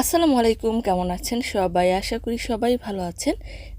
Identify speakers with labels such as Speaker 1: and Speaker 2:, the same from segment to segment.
Speaker 1: আসসালামু আলাইকুম, কেমন আছেন সবাই? আশা করি সবাই ভালো আছেন।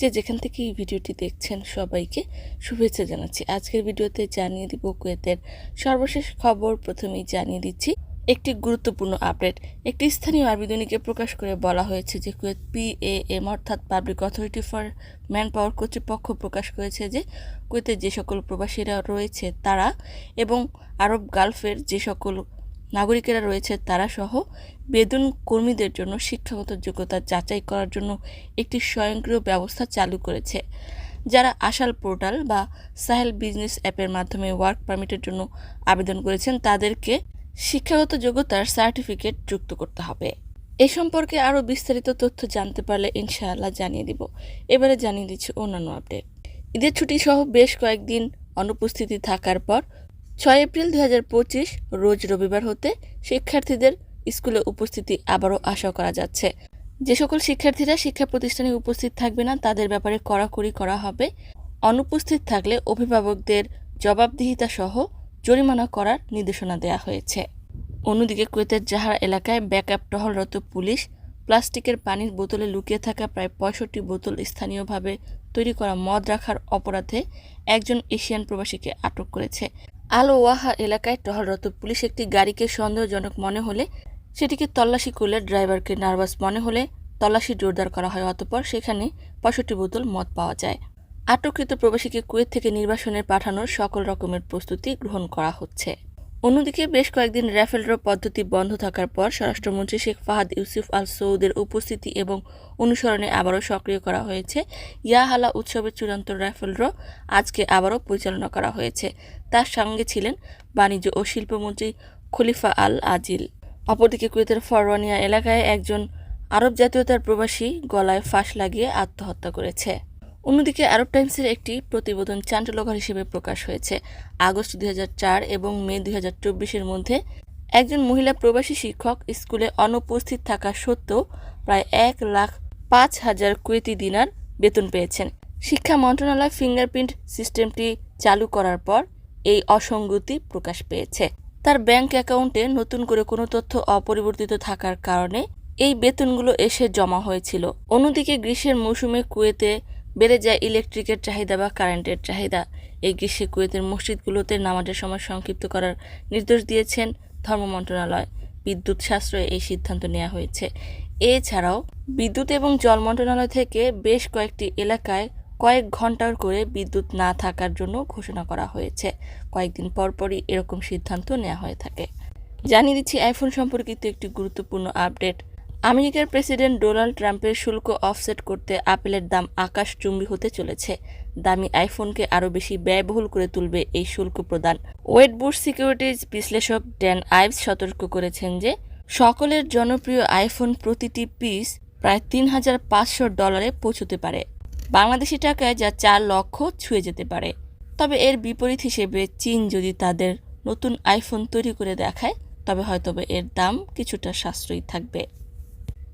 Speaker 1: যে যেখান থেকে এই ভিডিওটি দেখছেন সবাইকে শুভেচ্ছা জানাচ্ছি। আজকের ভিডিওতে জানিয়ে দিব কুয়েতের সর্বশেষ খবর। প্রথমেই জানিয়ে দিচ্ছি, একটি গুরুত্বপূর্ণ আপডেট। একটি স্থানীয় আরবি দৈনিকে প্রকাশ করে বলা হয়েছে যে কুয়েত পিএএম অর্থাৎ public authority for manpower কর্তৃপক্ষ, প্রকাশ করেছে যে কুয়েতের যে সকল প্রবাসীরা রয়েছে তারা এবং আরব গালফের যে সকল নাগরিকেরা রয়েছে তারা সহ বেতন কর্মীদের জন্য শিক্ষাগত যোগ্যতা যাচাই করার জন্য একটি স্বয়ংক্রিয় ব্যবস্থা চালু করেছে। যারা আশাল পোর্টাল বা সাহেল বিজনেস অ্যাপের মাধ্যমে ওয়ার্ক পারমিটের জন্য আবেদন করেছেন, তাদেরকে শিক্ষাগত যোগ্যতার সার্টিফিকেট যুক্ত করতে হবে। এ সম্পর্কে আরও বিস্তারিত তথ্য জানতে পারলে ইনশাআল্লাহ জানিয়ে দিব। এবারে জানিয়ে দিচ্ছি অন্যান্য আপডেট। ঈদের ছুটি সহ বেশ কয়েকদিন অনুপস্থিতি থাকার পর ছয় এপ্রিল দু হাজার পঁচিশ, রোজ রবিবার হতে শিক্ষার্থীদের স্কুলে উপস্থিতি আবারও আশা করা যাচ্ছে। যে সকল শিক্ষার্থীরা শিক্ষা প্রতিষ্ঠানে উপস্থিত থাকবে না, তাদের ব্যাপারে কড়াকড়ি করা হবে। অনুপস্থিত থাকলে অভিভাবকদের জবাবদিহিতা সহ জরিমানা করার নির্দেশনা দেওয়া হয়েছে। অন্যদিকে কুয়েতের জাহার এলাকায় ব্যাকআপ টহলরত পুলিশ প্লাস্টিকের পানির বোতলে লুকিয়ে থাকা প্রায় পঁয়ষট্টি বোতল স্থানীয়ভাবে তৈরি করা মদ রাখার অপরাধে একজন এশিয়ান প্রবাসীকে আটক করেছে। আল ওয়াহা এলাকায় টহলরত পুলিশ একটি গাড়িকে সন্দেহজনক মনে হলে সেটিকে তল্লাশি করলে ড্রাইভারকে নার্ভাস মনে হলে তল্লাশি জোরদার করা হয়, অতপর সেখানে পঁয়ষট্টি বোতল মদ পাওয়া যায়। আটককৃত প্রবাসীকে কুয়েত থেকে নির্বাসনে পাঠানোর সকল রকমের প্রস্তুতি গ্রহণ করা হচ্ছে। অন্যদিকে বেশ কয়েকদিন র্যাফেল ড্র পদ্ধতি বন্ধ থাকার পর স্বরাষ্ট্রমন্ত্রী শেখ ফাহাদ ইউসুফ আল সৌদের উপস্থিতি এবং অনুসরণে আবারও সক্রিয় করা হয়েছে। ইয়াহালা উৎসবের চূড়ান্ত র্যাফেল ড্র আজকে আবারও পরিচালনা করা হয়েছে। তার সঙ্গে ছিলেন বাণিজ্য ও শিল্পমন্ত্রী খলিফা আল আজিল অপরদিকে কুয়েতের ফরওয়ানিয়া এলাকায় একজন আরব জাতীয়তার প্রবাসী গলায় ফাঁস লাগিয়ে আত্মহত্যা করেছে। অন্যদিকে আরব টাইমসের একটি প্রতিবেদন চাঞ্চল্যকর হিসেবে প্রকাশ হয়েছে। আগস্ট দু হাজার চার এবং মে দুই এর মধ্যে একজন মহিলা প্রবাসী শিক্ষক স্কুলে অনুপস্থিত থাকা সত্ত্বেও প্রায় এক লাখ পাঁচ হাজার কুয়েতি দিনার বেতন পেয়েছেন। শিক্ষা মন্ত্রণালয় ফিঙ্গারপ্রিন্ট সিস্টেমটি চালু করার পর এই অসঙ্গতি প্রকাশ পেয়েছে। তার ব্যাংক অ্যাকাউন্টে নতুন করে কোনো তথ্য অপরিবর্তিত থাকার কারণে এই বেতনগুলো এসে জমা হয়েছিল। অন্যদিকে গ্রীষ্মের মৌসুমে কুয়েতে বেড়ে যায় ইলেকট্রিকের চাহিদা বা কারেন্টের চাহিদা। এই গ্রীষ্মে কুয়েতের মসজিদগুলোতে নামাজের সময় সংক্ষিপ্ত করার নির্দেশ দিয়েছেন ধর্ম মন্ত্রণালয়। বিদ্যুৎ সাশ্রয়ে এই সিদ্ধান্ত নেওয়া হয়েছে। এছাড়াও বিদ্যুৎ এবং জল মন্ত্রণালয় থেকে বেশ কয়েকটি এলাকায় কয়েক ঘণ্টার করে বিদ্যুৎ না থাকার জন্য ঘোষণা করা হয়েছে। কয়েকদিন পরপরই এরকম সিদ্ধান্ত নেওয়া হয়ে থাকে। জানিয়ে দিচ্ছি আইফোন সম্পর্কিত একটি গুরুত্বপূর্ণ আপডেট। আমেরিকার প্রেসিডেন্ট ডোনাল্ড ট্রাম্পের শুল্ক অফসেট করতে আপেলের দাম আকাশ আকাশচুম্বী হতে চলেছে। দামি আইফোনকে আরও বেশি ব্যয়বহুল করে তুলবে এই শুল্ক প্রদান। ওয়েটবুশ সিকিউরিটিজ বিশ্লেষক ড্যান আইভস সতর্ক করেছেন যে, সকলের জনপ্রিয় আইফোন প্রতিটি পিস প্রায় তিন হাজার পাঁচশো ডলারে পৌঁছতে পারে। বাংলাদেশি টাকায় যা চার লক্ষ ছুঁয়ে যেতে পারে। তবে এর বিপরীত হিসেবে চীন যদি তাদের নতুন আইফোন তৈরি করে দেখায়, তবে হয়তো এর দাম কিছুটা সাশ্রয়ী থাকবে।